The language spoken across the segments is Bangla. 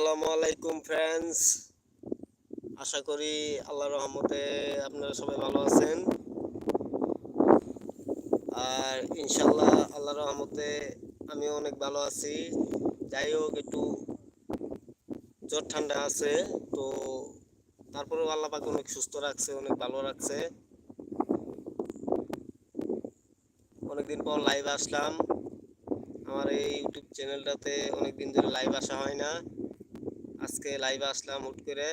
আসসালামু আলাইকুম ফ্রেন্ডস আশা করি আল্লাহর রহমতে আপনারা সবাই ভালো আছেন। আর ইনশাল্লাহ আল্লাহর রহমতে আমি অনেক ভালো আছি। যাই হোক, একটু জ্বর ঠান্ডা আছে, তো তারপরেও আল্লাহ পাক অনেক সুস্থ রাখছে, অনেক ভালো রাখছে। অনেকদিন পর লাইভ আসলাম। আমার এই ইউটিউব চ্যানেলটাতে অনেক দিন ধরে লাইভ আসা হয় না। আজকে লাইভ আসলাম হুট করে।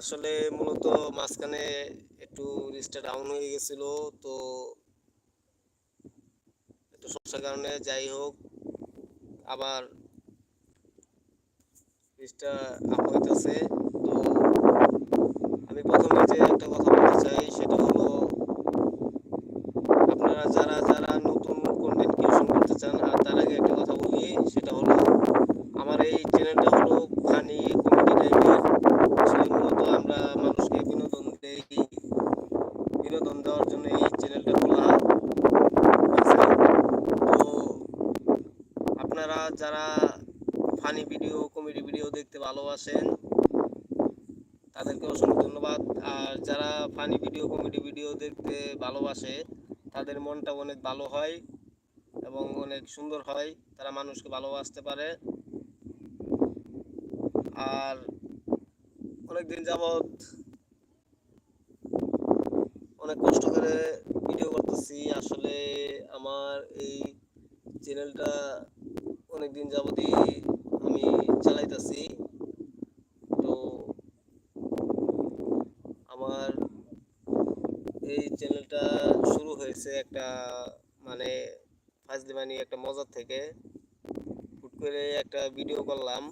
আসলে মূলত মাঝখানে একটু রিস্টা ডাউন হয়ে গেছিল, তো একটু সমস্যার কারণে যাই হোক, আবার রিস্টা আপ হইতেছে। তো আমি প্রথমে যে একটা কথা বলতে চাই, সেটা হলো আপনারা যারা যারা নতুন কন্টেন্ট ক্রিয়েশন করতে চান আর তার আগে একটা কথা বলি সেটা হলো আমার এই চ্যানেলটা হলো ফানি কমেডি টাইপের আসলে মূলত আমরা মানুষকে বিনোদন দেই বিনোদন দেওয়ার জন্য এই চ্যানেলটা খোলা হয়েছে। তো আপনারা যারা ফানি ভিডিও কমেডি ভিডিও দেখতে ভালোবাসেন তাদেরকে অসংখ্য ধন্যবাদ আর যারা ফানি ভিডিও কমেডি ভিডিও দেখতে ভালোবাসে তাদের মনটা অনেক ভালো হয় এবং অনেক সুন্দর হয়, তারা মানুষকে ভালোবাসতে পারে। আর অনেক দিন যাবৎ অনেক কষ্ট করে ভিডিও করতেছি। আসলে আমার এই চ্যানেলটা অনেক দিন যাবতই আমি চালাইতেছি তো আমার এই চ্যানেলটা শুরু হয়েছে একটা মানে ফাজলিমানি একটা মজার থেকে। হুট করে একটা ভিডিও করলাম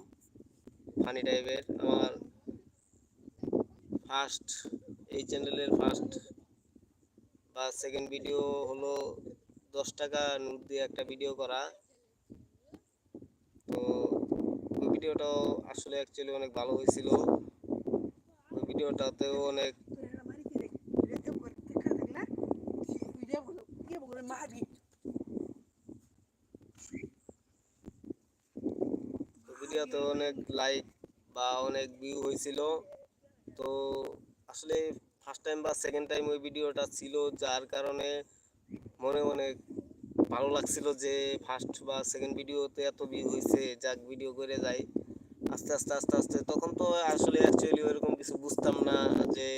ফানি টাইপের আমার ফার্স্ট এই চ্যানেলের ফার্স্ট বা সেকেন্ড ভিডিও হলো দশ টাকা নোট দিয়ে একটা ভিডিও করা। তো ভিডিওটাও আসলে অ্যাকচুয়ালি অনেক ভালো হয়েছিল। ভিডিওটাতেও অনেক অনেক লাইক বা অনেক ভিউ হয়েছিল। তো আসলে ফার্স্ট টাইম বা সেকেন্ড টাইম ওই ভিডিওটা ছিল, যার কারণে মনে অনেক ভালো লাগছিল যে ফার্স্ট বা সেকেন্ড ভিডিওতে এত ভিউ হয়েছে, যাক ভিডিও করে যাই। আস্তে আস্তে আস্তে আস্তে, তখন তো আসলে অ্যাকচুয়ালি ওইরকম কিছু বুঝতাম না যে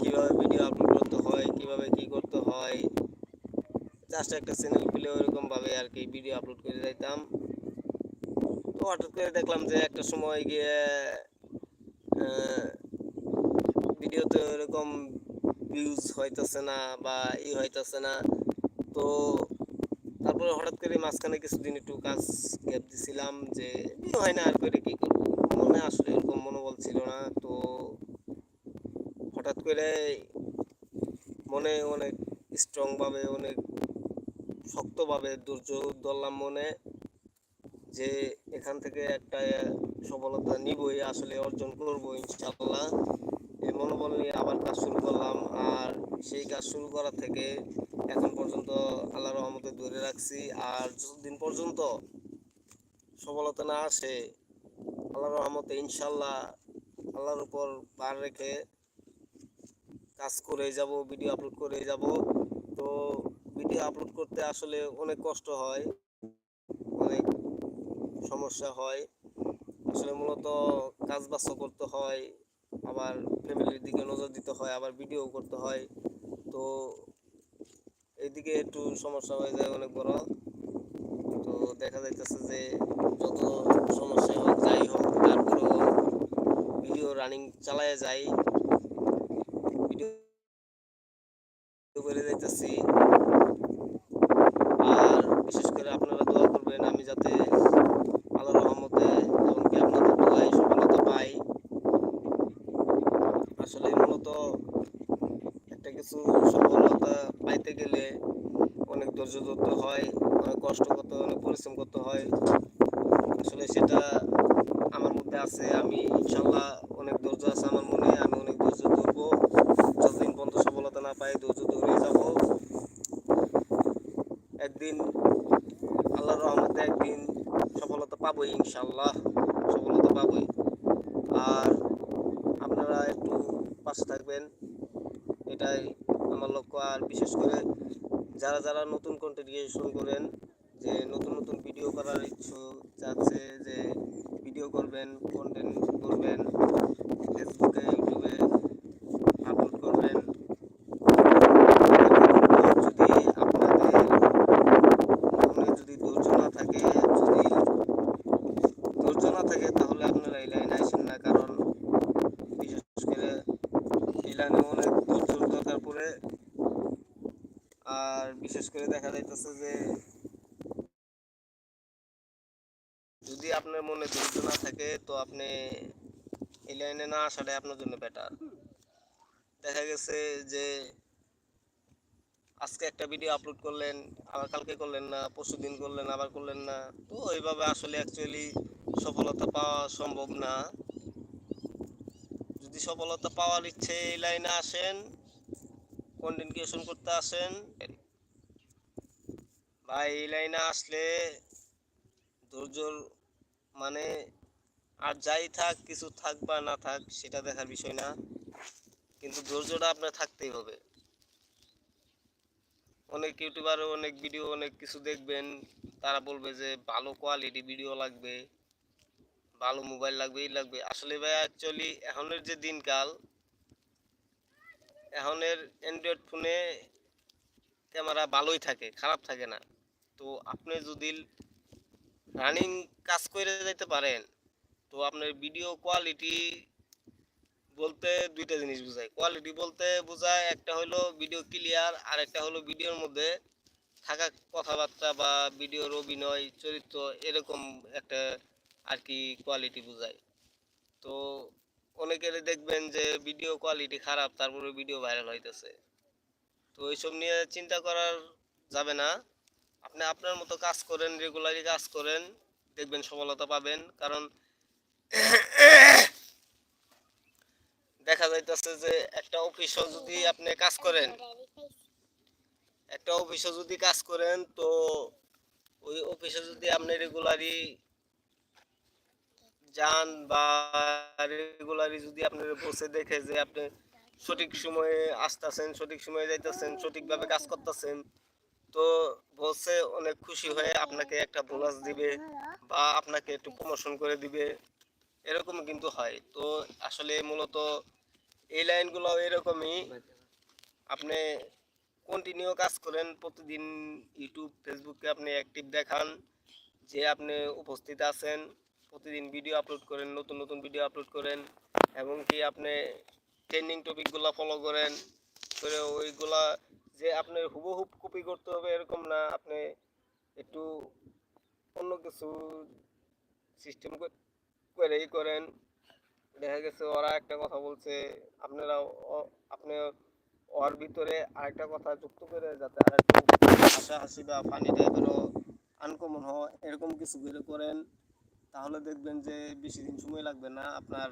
কীভাবে ভিডিও আপলোড করতে হয়, কীভাবে কি করতে হয়। জাস্ট একটা চ্যানেল খুলে ওইরকম ভাবে আর কি ভিডিও আপলোড করে যাইতাম। হঠাৎ করে দেখলাম যে একটা সময় গিয়ে ভিডিওতে ওইরকম ভিউজ হইতেছে না বা ই হইতেছে না। তো তারপরে হঠাৎ করে মাঝখানে কিছুদিন একটু কাজ গ্যাপ দিছিলাম যে হয় না আর করে কি মনে আসলে এরকম মনোবল ছিল না। তো হঠাৎ করে মনে অনেক স্ট্রংভাবে অনেক শক্তভাবে ধৈর্য ধরলাম মনে। যে এখান থেকে একটা সফলতা নিবই, আসলে অর্জন করব ইনশাআল্লাহ। এই মনোবল নিয়ে আবার কাজ শুরু করলাম। আর সেই কাজ শুরু করা থেকে এখন পর্যন্ত আল্লাহ রহমতে ধরে রাখছি। আর যতদিন পর্যন্ত সফলতা না আসে, আল্লাহ রহমতে ইনশাল্লাহ আল্লাহর উপর বার রেখে কাজ করে যাব, ভিডিও আপলোড করে যাব। তো ভিডিও আপলোড করতে আসলে অনেক কষ্ট হয়। সমস্যা হয়। আসলে মূলত কাজ বাচ্চা করতে হয়, আবার ফ্যামিলির দিকে নজর দিতে হয়, আবার ভিডিও করতে হয়। তো এইদিকে একটু সমস্যা হয়ে যায় অনেক বড়। তো দেখা যাইতেছে যে যত সমস্যা হোক, যাই হোক, তারপরেও ভিডিও রানিং চালায় যাই ভিডিও করে যাইতেছি আর বিশেষ করে আপনারা দোয়া করবেন আমি যাতে আল্লাহ রহমতে এমনকি আপনাদের দোয়ায় সফলতা পাই আসলে মূলত একটা কিছু সফলতা পাইতে গেলে অনেক ধৈর্য ধরতে হয় অনেক কষ্ট করতে হয় অনেক পরিশ্রম করতে হয়। আসলে সেটা আমার মধ্যে আছে। আমি ইনশাল্লাহ অনেক ধৈর্য আছে আমার মনে। আমি অনেক ধৈর্য ধরবো। যতদিন পর্যন্ত সফলতা না পাই, ধৈর্য ধরে যাব। একদিন আল্লাহর রহমতে একদিন সফলতা পাবোই ইনশাল্লাহ। সফলতা পাবোই। আর আপনারা একটু পাশে থাকবেন। এটাই আমার লক্ষ্য। আর বিশেষ করে যারা যারা নতুন কন্টেন্ট ক্রিয়েশন করেন যে নতুন নতুন ভিডিও করার চাচ্ছে যে ভিডিও করবেন কন্টেন্ট করবেন ফেসবুকে ইউটিউবে আপলোড করবেন যদি আপনাদের মনে যদি ধৈর্য না থাকে যদি ধৈর্য না থাকে তাহলে আপনারা এই লাইনে আসেন না কারণ বিশেষ করে এই লাইনে অনেক ধৈর্যর দরকার পড়ে আর বিশেষ করে দেখা যাইতেছে যে যদি আপনার মনে ধৈর্য না থাকে তো আপনি এই লাইনে না আসাটাই আপনার জন্য বেটার দেখা গেছে যে আজকে একটা ভিডিও আপলোড করলেন, আবার কালকে করলেন না, পরশু দিন করলেন, আবার করলেন না। তো ওইভাবে আসলে অ্যাকচুয়ালি সফলতা পাওয়া সম্ভব না। যদি সফলতা পাওয়ার ইচ্ছে এই লাইনে আসেন কন্টেন্ট ক্রিয়েশন করতে আসেন, বা এই লাইনে আসলে ধৈর্যর মানে আর যাই থাক, কিছু থাক বা না থাক, সেটা দেখার বিষয় না। কিন্তু ধৈর্যটা আপনার থাকতেই হবে। অনেক ইউটিউবার, অনেক ভিডিও, অনেক কিছু দেখবেন। তারা বলবে যে, ভালো কোয়ালিটি ভিডিও লাগবে, ভালো মোবাইল লাগবে, এই লাগবে। আসলে ভাই অ্যাকচুয়ালি এখনের যে দিনকাল, এখনের অ্যান্ড্রয়েড ফোনে ক্যামেরা ভালোই থাকে, খারাপ থাকে না। তো আপনি যদি রানিং কাজ করে যাইতে পারেন তো আপনার ভিডিও কোয়ালিটি বলতে দুইটা জিনিস বোঝায় কোয়ালিটি বলতে বোঝায়, একটা হলো ভিডিও ক্লিয়ার আর একটা হলো ভিডিওর মধ্যে থাকা কথাবার্তা বা ভিডিওর অভিনয়, চরিত্র এরকম একটা আর কি কোয়ালিটি বোঝায়। তো অনেকের দেখবেন যে ভিডিও কোয়ালিটি খারাপ তারপরে ভিডিও ভাইরাল হইতেছে। তো এইসব নিয়ে চিন্তা করার যাবে না। আপনি আপনার মতো কাজ করেন রেগুলারলি কাজ করেন, দেখবেন সফলতা পাবেন। কারণ দেখা যাইতেছে যে একটা অফিসও যদি আপনি কাজ করেন, একটা অফিসে যদি কাজ করেন, তো ওই অফিসে যদি আপনি রেগুলারই যান বা রেগুলারই যদি আপনার বসে দেখে যে আপনি সঠিক সময়ে আসতেছেন, সঠিক সময়ে যাইতেছেন, সঠিকভাবে কাজ করতেছেন, তো বসে অনেক খুশি হয়ে আপনাকে একটা বোনাস দিবে বা আপনাকে একটু প্রমোশন করে দিবে। এরকম কিন্তু হয়। তো আসলে মূলত এই লাইনগুলো এরকমই। আপনি কন্টিনিউ কাজ করেন, প্রতিদিন ইউটিউব, ফেসবুকে আপনি অ্যাক্টিভ দেখান, যে আপনি উপস্থিত আছেন, প্রতিদিন ভিডিও আপলোড করেন, নতুন নতুন ভিডিও আপলোড করেন এবং কি আপনি ট্রেন্ডিং টপিকগুলো ফলো করেন, করে ওইগুলা যে আপনি হুবহুব কপি করতে হবে এরকম না, আপনি একটু অন্য কিছু সিস্টেম করেই করেন। দেখা গেছে ওরা একটা কথা বলছে আপনারা আপনি ওর ভিতরে আরেকটা কথা যুক্ত করে যাতে আর একটু হাসা হাসি বা ফানি টাইপেরও আনকমন হয়, এরকম কিছু করে করেন, তাহলে দেখবেন যে বেশি দিন সময় লাগবে না আপনার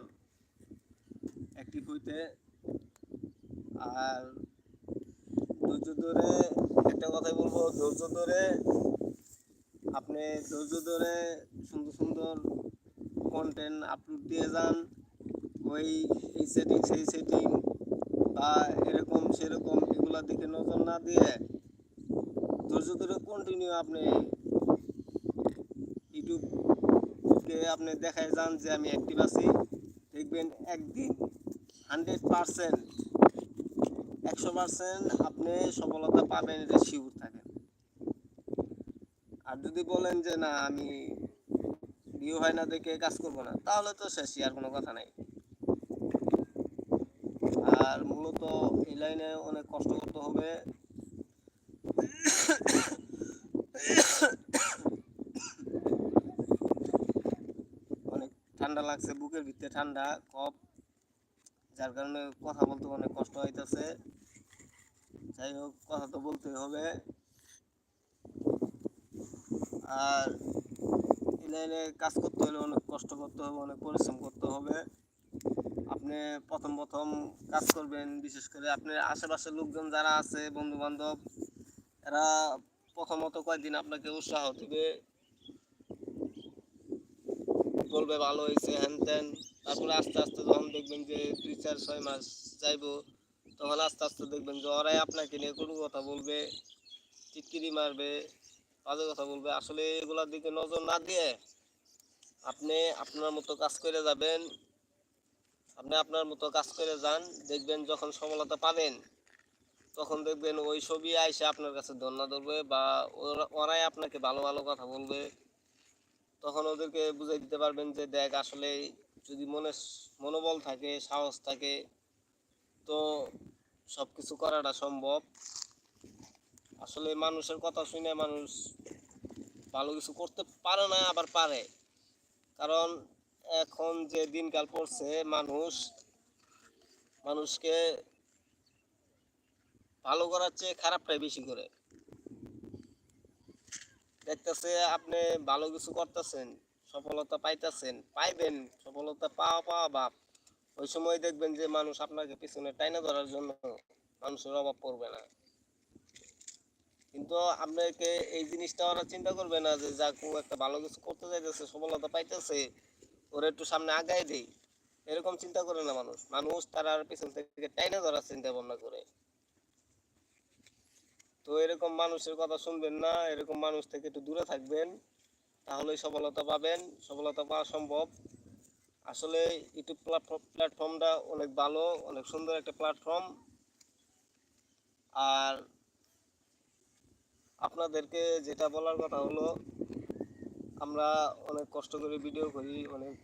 অ্যাক্টিভ হইতে। আর ধৈর্য ধরে একটা কথাই বলব, ধৈর্য ধরে আপনি ধৈর্য ধরে সুন্দর সুন্দর কন্টেন্ট আপলোড দিয়ে যান, ওই, এই সেটিং সেই সেটিং বা এরকম, সেরকম এগুলোর দিকে নজর না দিয়ে ধৈর্য ধরে কন্টিনিউ আপনি ইউটিউবকে আপনি দেখায় যান যে আমি অ্যাক্টিভ আছি। দেখবেন একদিন হান্ড্রেড পারসেন্ট একশো পারসেন্ট আপনি সফলতা পাবেন, এটা শিওর থাকেন আর যদি বলেন যে না, আমি ভিউ হয় না দেখে কাজ করব না, তাহলে তো শেষই, আর কোনো কথা নাই। আর মূলত এই লাইনে অনেক কষ্ট করতে হবে। অনেক ঠান্ডা লাগছে, বুকের ভিতরে ঠান্ডা, কফ, যার কারণে কথা বলতে অনেক কষ্ট হইতেছে। যাই হোক, কথা তো বলতেই হবে। আর লাইনে কাজ করতে হলে অনেক কষ্ট করতে হবে, অনেক পরিশ্রম করতে হবে। আপনি প্রথম প্রথম কাজ করবেন, বিশেষ করে আপনার আশেপাশের লোকজন যারা আছে বন্ধু বান্ধব এরা প্রথমত কয়েকদিন আপনাকে উৎসাহ দিবে। বলবে, ভালো হয়েছে, হ্যান ত্যান। তারপরে আস্তে আস্তে যখন দেখবেন যে দুই, চার, ছয় মাস যাইবো, তখন আস্তে আস্তে দেখবেন যে ওরাই আপনাকে নিয়ে কোনো কথা বলবে, টিটকিরি মারবে। বাজে কথা বলবে। আসলে এগুলার দিকে নজর না দিয়ে আপনি আপনার মতো কাজ করে যাবেন। আপনি আপনার মতো কাজ করে যান, দেখবেন যখন সফলতা পাবেন, তখন দেখবেন ওই ছবি আইসে আপনার কাছে ধন্যা ধরবে বা ওরা- ওরাই আপনাকে ভালো ভালো কথা বলবে। তখন ওদেরকে বুঝাই দিতে পারবেন যে, দেখ, আসলে যদি মনে, মনোবল থাকে, সাহস থাকে, তো সব কিছু করাটা সম্ভব। আসলে মানুষের কথা শুনে মানুষ ভালো কিছু করতে পারে না, আবার পারে। কারণ এখন যে দিনকাল পড়ছে, মানুষ, মানুষকে ভালো করার চেয়ে খারাপটাই বেশি করে। দেখতেছে আপনি ভালো কিছু করতেছেন, সফলতা পাইতেছেন, পাইবেন, সফলতা পাওয়া পাওয়া বাপ। ওই সময় দেখবেন যে মানুষ আপনাকে পিছনে টাইনা ধরার জন্য মানুষের অভাব পড়বে না। কিন্তু আপনাকে এই জিনিসটা ওরা চিন্তা করবে না যে ও একটা ভালো কিছু করতে চাইতেছে, সফলতা পাইতেছে, ওরা একটু সামনে আগায় দেই। এরকম চিন্তা করে না মানুষ। মানুষ তার পিছন থেকে টাইনা ধরার চিন্তা ভাবনা করে। তো এরকম মানুষের কথা শুনবেন না, এরকম মানুষ থেকে একটু দূরে থাকবেন, তাহলেই সফলতা পাবেন। সফলতা পাওয়া সম্ভব। আসলে ইউটিউব প্ল্যাটফর্মটা অনেক ভালো, অনেক সুন্দর একটা প্ল্যাটফর্ম আর আপনাদেরকে যেটা বলার কথা হলো, আমরা অনেক কষ্ট করে ভিডিও করি, অনেক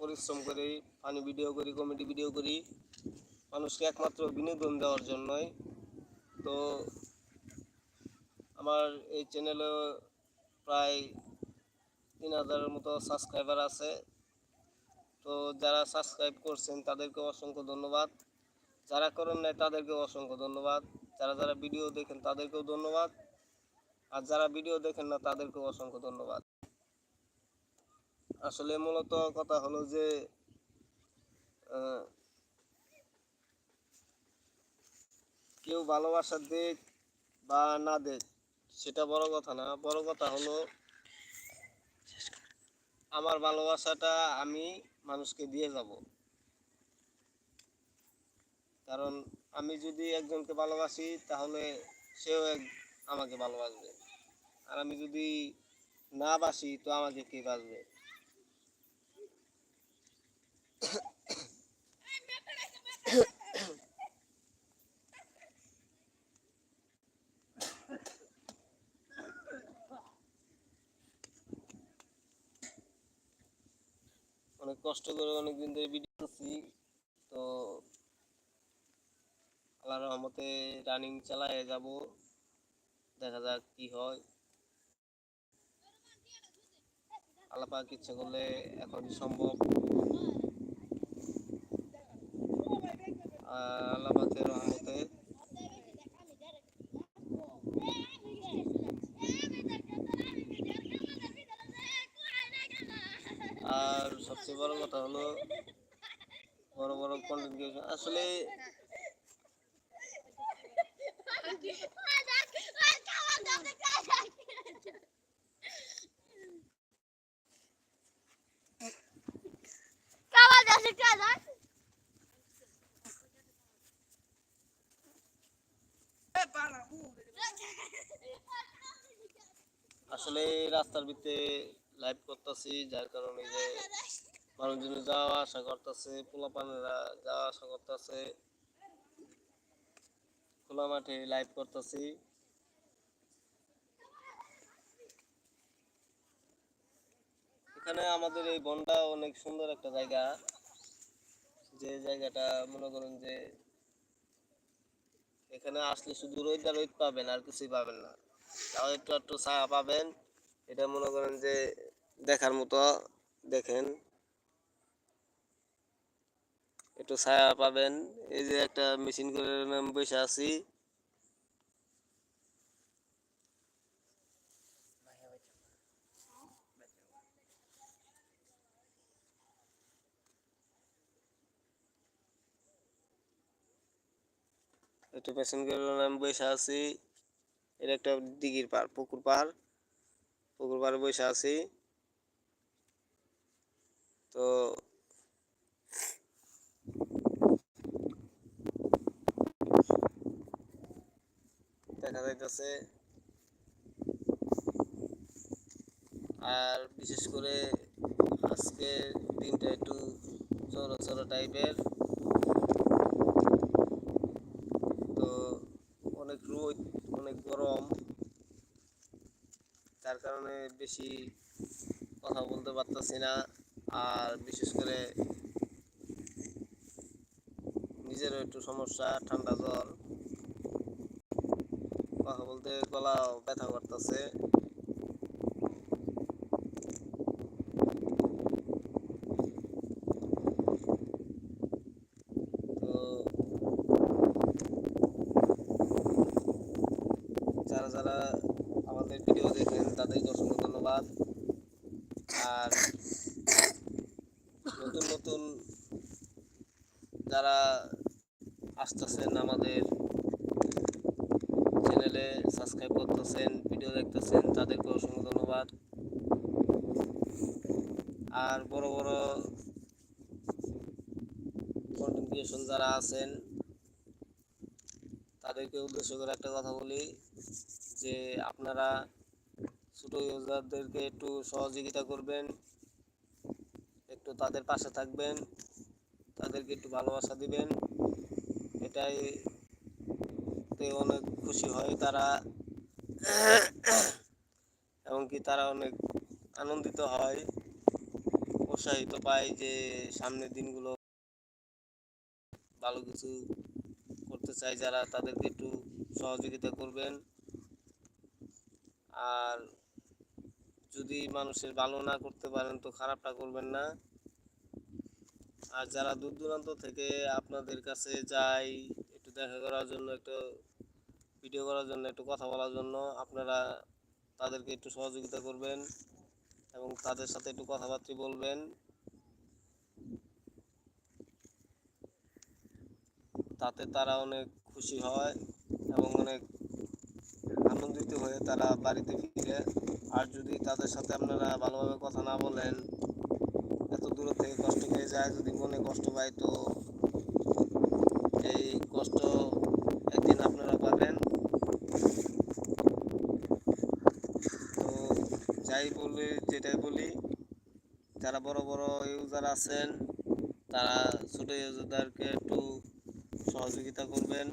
পরিশ্রম করি ফানি ভিডিও করি কমেডি ভিডিও করি। মানুষকে একমাত্র বিনোদন দেওয়ার জন্যই। তো আমার এই চ্যানেলে প্রায় তিন হাজারের মতো সাবস্ক্রাইবার আছে। তো যারা সাবস্ক্রাইব করছেন, তাদেরকে অসংখ্য ধন্যবাদ। যারা করেন নাই, তাদেরকেও অসংখ্য ধন্যবাদ। যারা যারা ভিডিও দেখেন, তাদেরকেও ধন্যবাদ। আর যারা ভিডিও দেখেন না, তাদেরকেও অসংখ্য ধন্যবাদ। আসলে মূলত কথা হলো যে কেউ ভালোবাসা দেখ বা না দেখ সেটা বড় কথা না। বড় কথা হলো, আমার ভালোবাসাটা আমি মানুষকে দিয়ে যাব। কারণ আমি যদি একজনকে ভালোবাসি, তাহলে সেও এক আমাকে ভালোবাসবে। আর আমি যদি না বাসি, তো আমাকে কে বাসবে? অনেক কষ্ট করে অনেক দিন ধরে ভিডিও করছি তো আল্লাহর রহমতে রানিং চালায় যাব। দেখা যাক কি হয়। আল্লাহ পাক ইচ্ছা করলে এখন সম্ভব। আল্লাহ রহমতে আর সবচেয়ে বড় কথা হলো বড় বড় কন্টেন্ট আসলে Kawan dah sekarang. আসলে এই রাস্তার ভিতরে লাইভ করতেছি, যার কারণে যে মানুষজন যাওয়া আসা করতেছে, পোলাপানেরা যাওয়া আসা করতেছে। খোলা মাঠে লাইভ করতেছি। এখানে আমাদের এই বনটা অনেক সুন্দর একটা জায়গা। যে জায়গাটা মনে করেন যে এখানে আসলে শুধু রোদ আর রোদ পাবেন, আর কিছুই পাবেন না। তাও একটু একটু ছায়া পাবেন। এটা মনে করেন যে দেখার মতো, দেখেন। একটু ছায়া পাবেন। এই যে একটা মেশিন করে বসে আছি। একটু মেশিন করে আমি বসে আছি। এটা একটা দিঘির পাড়, পুকুর পাড়। পুকুর পাড়ে বসে আছি। তো দেখা যাইতেছে, আর বিশেষ করে আজকে দিনটা একটু চড়ো চড়ো টাইপের তো অনেক রোদ অনেক গরম যার কারণে বেশি কথা বলতে পারতেছি না। আর বিশেষ করে নিজেরও একটু সমস্যা, ঠান্ডা জ্বর। কথা বলতে গলা ব্যথা করতেছে তো যারা যারা আমাদের ভিডিও দেখেন তাদেরকে অসংখ্য ধন্যবাদ আর নতুন নতুন যারা আসতেছেন আমাদের চ্যানেলে সাবস্ক্রাইব করতেছেন ভিডিও দেখতেছেন, তাদেরকে অসংখ্য ধন্যবাদ। আর বড় বড় কন্টেন্ট ক্রিয়েশন যারা আছেন, তাদেরকে উদ্দেশ্য করে একটা কথা বলি, যে আপনারা ছোটো ইউজারদেরকে একটু সহযোগিতা করবেন, একটু তাদের পাশে থাকবেন। তাদেরকে একটু ভালোবাসা দিবেন। এটাই অনেক খুশি হয় তারা। এমনকি তারা অনেক আনন্দিত হয়। উৎসাহিত পায় যে সামনের দিনগুলো ভালো কিছু করতে চায় যারা, তাদেরকে একটু সহযোগিতা করবেন। আর যদি মানুষের ভালো না করতে পারেন তো খারাপটা করবেন না। আর যারা দূর দূরান্ত থেকে আপনাদের কাছে যায় একটু দেখা করার জন্য, একটু ভিডিও করার জন্য, একটু কথা বলার জন্য, আপনারা তাদেরকে একটু সহযোগিতা করবেন এবং তাদের সাথে একটু কথাবার্তা বলবেন। তাতে তারা অনেক খুশি হয় এবং অনেক আনন্দিত হয়ে তারা বাড়িতে ফিরে। আর যদি তাদের সাথে আপনারা ভালোভাবে কথা না বলেন দূর থেকে কষ্ট পেয়ে যায়, যদি মনে কষ্ট পায় তো এই কষ্ট একদিন আপনারা পাবেন। তো যাই বলি, যেটাই বলি, যারা বড় বড় ইউজার আছেন, তারা ছোট ইউজারদেরকে একটু সহযোগিতা করবেন।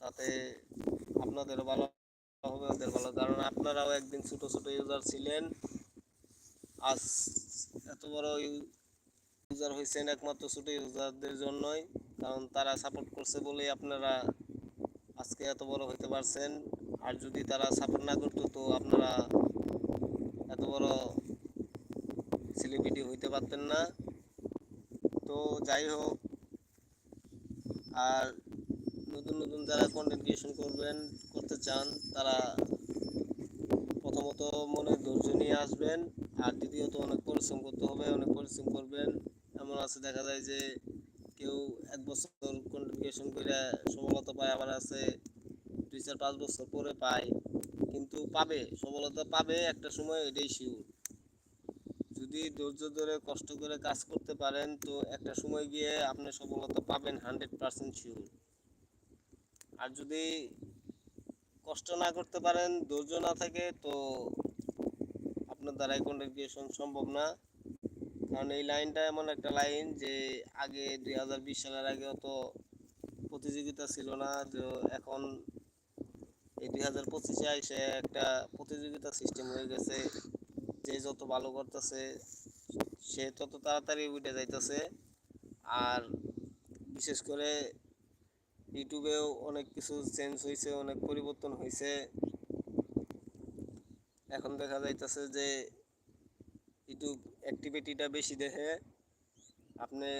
তাতে আপনাদেরও ভালো হবে, ওদের ভালো। কারণ আপনারাও একদিন ছোট ছোট ইউজার ছিলেন, আজ এত বড় ইউজার হয়েছেন একমাত্র ছোট ইউজারদের জন্যই, কারণ তারা সাপোর্ট করছে বলেই আপনারা আজকে এত বড় হতে পারছেন। আর যদি তারা সাপোর্ট না করতো, তো আপনারা এত বড় সেলিব্রিটি হইতে পারতেন না। তো যাই হোক, আর নতুন নতুন যারা কন্টেন্ট ক্রিয়েশন করবেন, করতে চান, তারা প্রথমত মনে ধৈর্য নিয়ে আসবেন। আর দ্বিতীয়ত অনেক পরিশ্রম করতে হবে, অনেক পরিশ্রম করবেন। এমন আছে, দেখা যায় যে কেউ এক বছর কন্টেন্ট করে সফলতা পায়, আবার আছে দুই চার পাঁচ বছর পরে পায়। কিন্তু পাবে, সফলতা পাবে একটা সময়, এটাই শিওর যদি ধৈর্য ধরে, কষ্ট করে কাজ করতে পারেন, তো একটা সময় গিয়ে আপনি সফলতা পাবেন হান্ড্রেড পার্সেন্ট শিওর আর যদি কষ্ট না করতে পারেন, ধৈর্য না থাকে, তো আপনার দ্বারাই কন্টেন্ট ক্রিয়েশন সম্ভব না। কারণ এই লাইনটা এমন একটা লাইন যে আগে দুই হাজার বিশ সালের আগে অত প্রতিযোগিতা ছিল না যে এখন এই দুই হাজার পঁচিশে এসে একটা প্রতিযোগিতা সিস্টেম হয়ে গেছে। যে যত ভালো করতেছে, সে তত তাড়াতাড়ি উঠে যাইতেছে। আর বিশেষ করে ইউটিউবেও অনেক কিছু চেঞ্জ হয়েছে অনেক পরিবর্তন হয়েছে এখন দেখা যাইতেছে যে ইউটিউব অ্যাক্টিভিটিটা বেশি দেখে। আপনি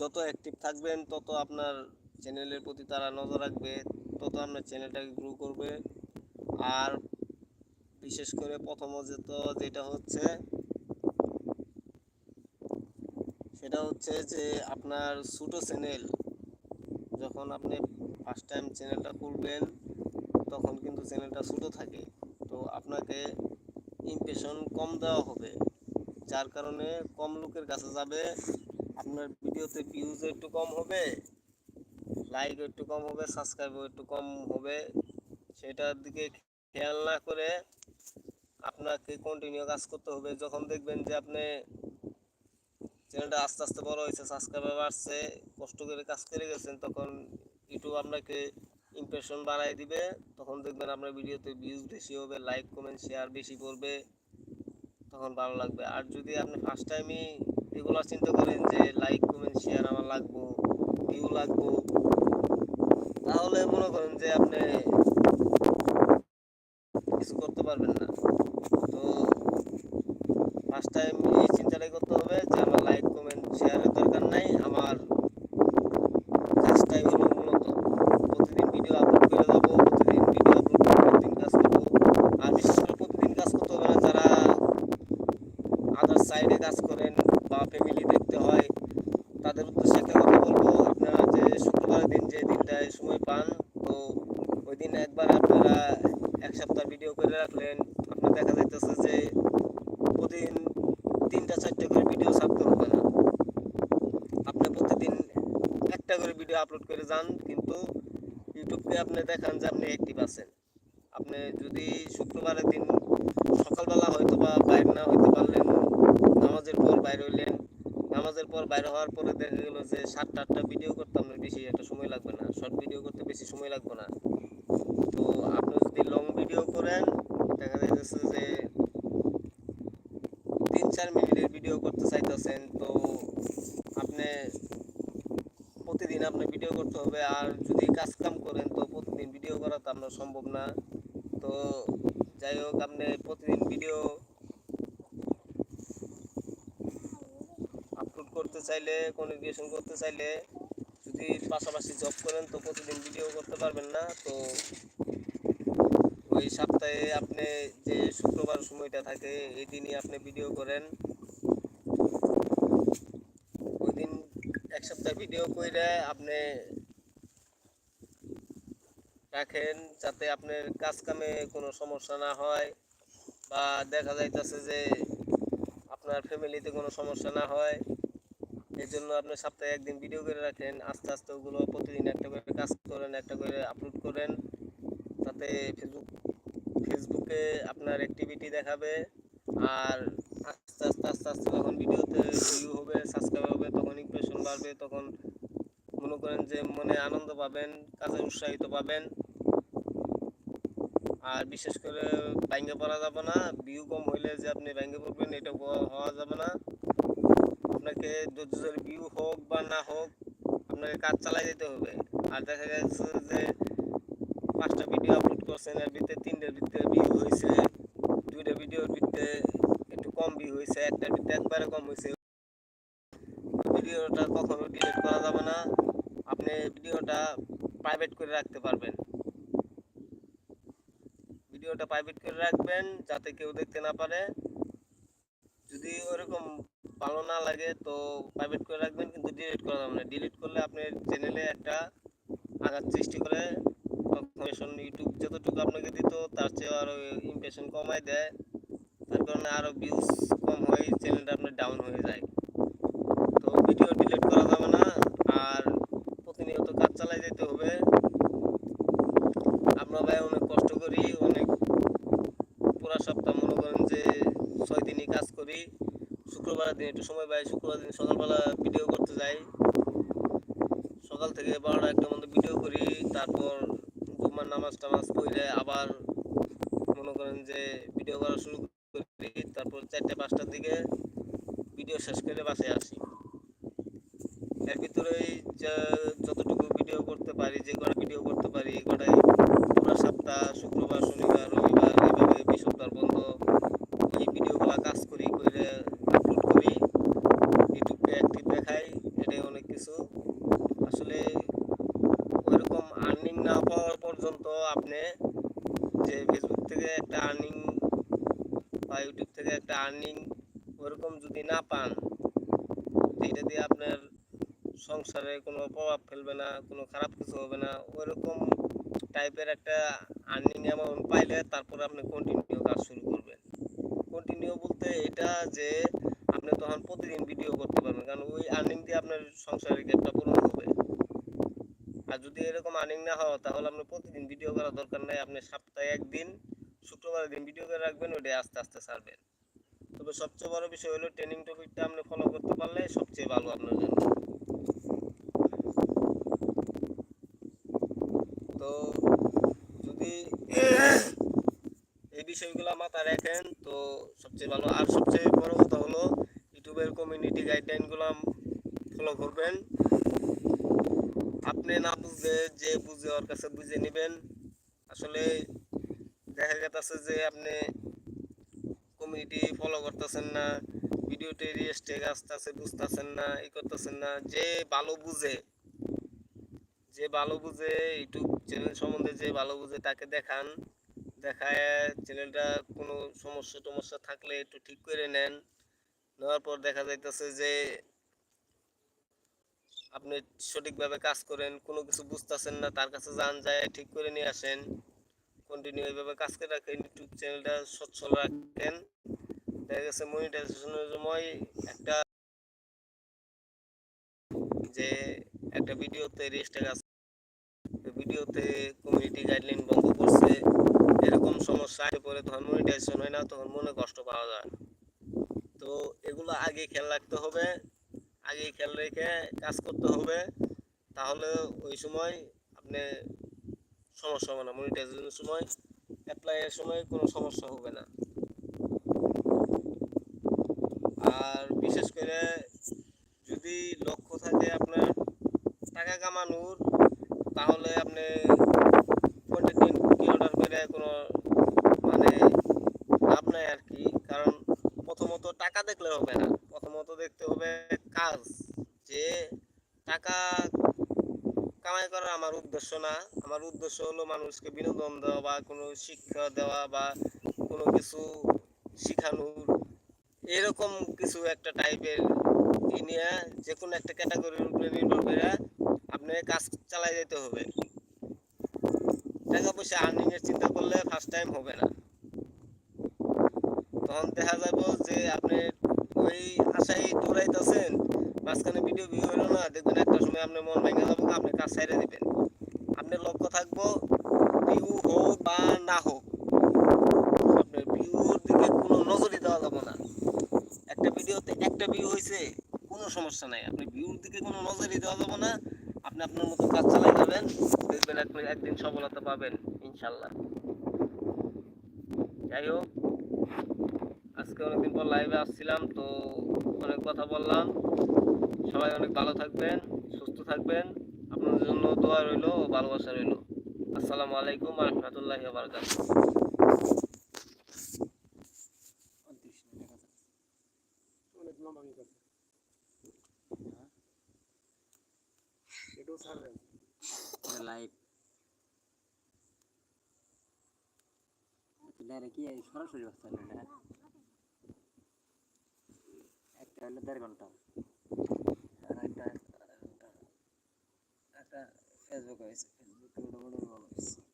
যত অ্যাক্টিভ থাকবেন, তত আপনার চ্যানেলের প্রতি তারা নজর রাখবে, তত আপনার চ্যানেলটাকে গ্রো করবে। আর বিশেষ করে প্রথম প্রথমত যেটা হচ্ছে, সেটা হচ্ছে যে আপনার ছোটো চ্যানেল যখন আপনি ফার্স্ট টাইম চ্যানেলটা খুলবেন, তখন কিন্তু চ্যানেলটা ছোটো থাকে। তো আপনাকে ইমপ্রেশন কম দেওয়া হবে, যার কারণে কম লোকের কাছে যাবে, আপনার ভিডিওতে ভিউজ একটু কম হবে লাইক একটু কম হবে সাবস্ক্রাইবও একটু কম হবে, সেটার দিকে খেয়াল না করে আপনাকে কন্টিনিউ কাজ করতে হবে। যখন দেখবেন যে আপনি চ্যানেলটা আস্তে আস্তে বড় হয়েছে সাবস্ক্রাইবার বাড়ছে, কষ্ট করে কাজ করে গেছেন, তখন ইউটিউব আপনাকে ইমপ্রেশন বাড়ায় দিবে, তখন দেখবেন আপনার ভিডিওতে ভিউজ বেশি হবে লাইক কমেন্ট শেয়ার বেশি করবে তখন ভালো লাগবে। আর যদি আপনি ফার্স্ট টাইমই এগুলো চিন্তা করেন যে লাইক কমেন্ট শেয়ার আমার লাগবো ভিউ লাগবো, তাহলে মনে করেন যে আপনি কিছু করতে পারবেন না। তো ফার্স্ট টাইম এই চিন্তাটাই করতে হবে যে আমার লাইক কমেন্ট শেয়ারের দরকার নাই আমার কাজটাই হলো মূলত প্রতিদিন ভিডিও আপলোড করে যাব প্রতিদিন ভিডিও আপলোড করে প্রতিদিন কাজ করব আর বিশেষ করে প্রতিদিন কাজ করতে হবে না যারা আদার সাইডে কাজ করেন বা ফ্যামিলি দেখতে হয় তাদের উদ্দেশ্যে একটা কথা বলব আপনারা যে শুক্রবারের দিন যে দিনটায় সময় পান তো ওই দিন একবার আপনারা এক সপ্তাহ ভিডিও করে রাখলেন আপনার দেখা যাইতেছে যে প্রতিদিন তিনটা চারটে করে ভিডিও ছাড়তে হবে না আপনি প্রতিদিন একটা করে ভিডিও আপলোড করে যান কিন্তু ইউটিউবকে আপনি দেখান যে আপনি অ্যাক্টিভ আছেন। আপনি যদি শুক্রবারের দিন সকালবেলা হয়তো বা বাইরে না হইতে পারলেন, নামাজের পর বাইরে হইলেন, নামাজের পর বাইরে হওয়ার পরে দেখা গেল যে সাতটা আটটা ভিডিও করতে আপনার বেশি একটা সময় লাগবে না শর্ট ভিডিও করতে বেশি সময় লাগবে না। তো আপনি যদি লং ভিডিও করেন, দেখা যাইতেছে যে তিন চার মিনিটের ভিডিও করতে চাইতেছেন, তো আপনি প্রতিদিন আপনি ভিডিও করতে হবে, আর যদি কাজ কাম করেন তো প্রতিদিন ভিডিও তো আপনার সম্ভব না। তো যাই হোক, আপনি প্রতিদিন ভিডিও আপলোড করতে চাইলে কমিউনিকেশন করতে চাইলে যদি পাশাপাশি জব করেন, তো প্রতিদিন ভিডিও করতে পারবেন না। তো ওই সপ্তাহে আপনি যে শুক্রবার সময়টা থাকে, এই দিনই আপনি ভিডিও করেন। ওই দিন এক সপ্তাহ ভিডিও করে আপনি রাখেন যাতে আপনার কাজ কামে কোনো সমস্যা না হয় বা দেখা যাইতেছে যে আপনার ফ্যামিলিতে কোনো সমস্যা না হয় এই জন্য আপনি সপ্তাহে একদিন ভিডিও করে রাখেন। আস্তে আস্তে ওগুলো প্রতিদিন একটা করে কাজ করেন, একটা করে আপলোড করেন। তাতে ফেসবুক ফেসবুকে আপনার অ্যাক্টিভিটি দেখাবে আর আস্তে আস্তে আস্তে আস্তে যখন ভিডিওতে ভিউ হবে সাবস্ক্রাইব হবে, তখন ইমপ্রেশন বাড়বে, তখন মনে করেন যে মনে আনন্দ পাবেন, কাজে উৎসাহিত পাবেন। আর বিশেষ করে ব্যাঙ্গে পড়া যাবে না। ভিউ কম হইলে যে আপনি ব্যাঙ্গে পড়বেন, এটা হওয়া যাবে না। আপনাকে ধৈর্য ধরে হোক বা না হোক, আপনাকে কাজ চালাই যেতে হবে। আর দেখা যাচ্ছে যে পাঁচটা ভিডিও আপলোড করছেন, এর ভিতরে তিনটার ভিতরে ভিউ হয়েছে দুইটা ভিডিওর ভিতরে একটু কম ভিউ হয়েছে একটার ভিতরে একবারে কম হয়েছে ভিডিওটা কখনো ডিলিট করা যাবে না। আপনি ভিডিওটা প্রাইভেট করে রাখতে পারবেন। ভিডিওটা প্রাইভেট করে রাখবেন যাতে কেউ দেখতে না পারে। যদি ওরকম ভালো না লাগে তো প্রাইভেট করে রাখবেন, কিন্তু ডিলিট করা যাবে না। ডিলিট করলে আপনার চ্যানেলে একটা আঘাত সৃষ্টি করে। তখন ইউটিউব যতটুকু আপনাকে দিত, তার চেয়ে আরও ইমপ্রেশন কমায় দেয়। তার কারণে আরও ভিউজ কম হয়ে চ্যানেলটা আপনার ডাউন হয়ে যায়। তো ভিডিও ডিলিট করা যাবে না আর প্রতিনিয়ত কাজ চালাই যেতে হবে আমরা ভাই অনেক কষ্ট করি অনেক পুরা সপ্তাহ মনে করেন যে ছয় দিনই কাজ করি শুক্রবার দিন একটু সময় পাই, শুক্রবার দিন সকালবেলা ভিডিও করতে যাই। সকাল থেকে বারোটা একটা মধ্যে ভিডিও করি, তারপর জুম্মার নামাজ টামাজ পড়ে আবার মনে করেন যে ভিডিও করা শুরু করি, তারপর চারটে পাঁচটার দিকে ভিডিও শেষ করে বাসায় আসি। এর ভিতরেই যতটুকু ভিডিও করতে পারি, যে কটা ভিডিও করতে পারি কটাই পুরো সপ্তাহ, শুক্রবার শনিবার রবিবার এইভাবে বৃহস্পতিবার বন্ধ এই ভিডিওগুলো কাজ করি করে আপলোড করি ইউটিউবে অ্যাক্টিভ দেখাই এটাই অনেক কিছু আসলে ওইরকম আর্নিং না পাওয়ার পর্যন্ত আপনি যে ফেসবুক থেকে একটা আর্নিং বা ইউটিউব থেকে একটা আর্নিং ওরকম যদি না পান এটা দিয়ে আপনার সংসারে কোনো প্রভাব ফেলবে না, কোনো খারাপ কিছু হবে না। ওইরকম টাইপের একটা আর্নিং অ্যামাউন্ট পাইলে তারপরে আপনি কন্টিনিউ কাজ শুরু করবেন। কন্টিনিউ বলতে এটা যে আপনি তখন প্রতিদিন ভিডিও করতে পারবেন, কারণ ওই আর্নিং দিয়ে আপনার সংসারের গ্যাপটা পূরণ হবে। আর যদি এরকম আর্নিং না হয়, তাহলে আপনি প্রতিদিন ভিডিও করার দরকার নাই। আপনি সপ্তাহে একদিন শুক্রবার দিন ভিডিও করে রাখবেন ওইটা আস্তে আস্তে ছাড়বেন। তবে সবচেয়ে বড় বিষয় হলো ট্রেনিং টপিকটা আপনি ফলো করতে পারলে সবচেয়ে ভালো আপনার জন্য। তো যদি এই বিষয়গুলো মাথায় রাখেন, তো সবচেয়ে ভালো। আর সবচেয়ে বড় কথা হলো ইউটিউবের কমিউনিটি গাইডলাইনগুলো ফলো করবেন। আপনি না বুঝলে যে বুঝে ওর কাছে বুঝে নেবেন। আসলে দেখা গেছে যে আপনি কমিউনিটি ফলো করতেছেন না, ভিডিওতে রিয়েস্টেক আসতেছে, বুঝতেছেন না, ই করতেছেন না, যে ভালো বুঝে, যে ভালো বুঝে ইউটিউব চ্যানেল সম্বন্ধে যে ভালো বুঝে তাকে দেখান, দেখায় চ্যানেলটা কোনো সমস্যা টমস্যা থাকলে একটু ঠিক করে নেন। নেওয়ার পর দেখা যাইতেছে যে আপনি সঠিকভাবে কাজ করেন, কোনো কিছু বুঝতেছেন না, তার কাছে যান যায় ঠিক করে নিয়ে আসেন। কন্টিনিউ এইভাবে কাজ করে রাখেন ইউটিউব চ্যানেলটা সচ্ছল রাখেন। দেখা গেছে মনিটাইজেশনের সময় একটা যে একটা ভিডিওতে রেজিস্টার আছে ভিডিওতে কমিউনিটি গাইডলাইন বন্ধ করছে। এরকম সমস্যা আগে পরে তখন মনিটাইজেশন হয় না, তখন মনে কষ্ট পাওয়া যায় তো এগুলো আগে খেয়াল রাখতে হবে, আগে খেয়াল রেখে কাজ করতে হবে। তাহলে ওই সময় আপনি সমস্যা হবে না। মনিটাইজেশনের সময় অ্যাপ্লাইয়ের সময় কোনো সমস্যা হবে না। আর বিশেষ করে যদি লক্ষ্য থাকে আপনার টাকা কামানোর তাহলে আপনি কন্টেন্ট ক্রিয়েটর করে কোনো মানে লাভ নাই আর কি কারণ প্রথমত টাকা দেখলে হবে না প্রথমত দেখতে হবে কাজ যে টাকা কামাই করা আমার উদ্দেশ্য না আমার উদ্দেশ্য হলো মানুষকে বিনোদন দেওয়া বা কোনো শিক্ষা দেওয়া বা কোনো কিছু শিখানোর এরকম কিছু একটা টাইপের নিয়ে যে কোনো একটা ক্যাটাগরির উপরে নির্ভর করে আপনি কাজ চালাই যেতে হবে টাকা পয়সা আর্নিং এর চিন্তা করলে ফার্স্ট টাইম হবে না তখন দেখা যাবে যে আপনি ওই আশায় দৌড়াইতেছেন মাঝখানে ভিডিও ভিউ হলো না দেখবেন একটা সময় আপনার মন ভেঙে যাব আপনি কাজ ছেড়ে দিবেন আপনার লক্ষ্য থাকব ভিউ হোক বা না হোক আপনার ভিউর দিকে কোনো নজরই দেওয়া যাবে না একটা ভিডিওতে একটা ভিউ হয়েছে কোনো সমস্যা নাই। আপনি ভিউর দিকে কোনো নজরই দেওয়া যাবে না। আপনি আপনার মতো কাজ চালাই যাবেন। দেখবেন আপনি একদিন সফলতা পাবেন ইনশাল্লাহ যাই হোক, আজকে অনেকদিন পর লাইভে আসছিলাম, তো অনেক কথা বললাম। সবাই অনেক ভালো থাকবেন, সুস্থ থাকবেন। আপনাদের জন্য দোয়া রইল ভালোবাসা রইল। আসসালামু আলাইকুম রহমতুল্লাহি বারকাতুহু অনেক লম্বা হয়ে গেছে এটাও ছাড়বেন লাইভ ডাইরেক্ট কি সরাসরি বাচ্চা না একটা হলো দেড় ঘণ্টা। আর একটা একটা ফেসবুক হয়েছে। ফেসবুকে ভালো হয়েছে।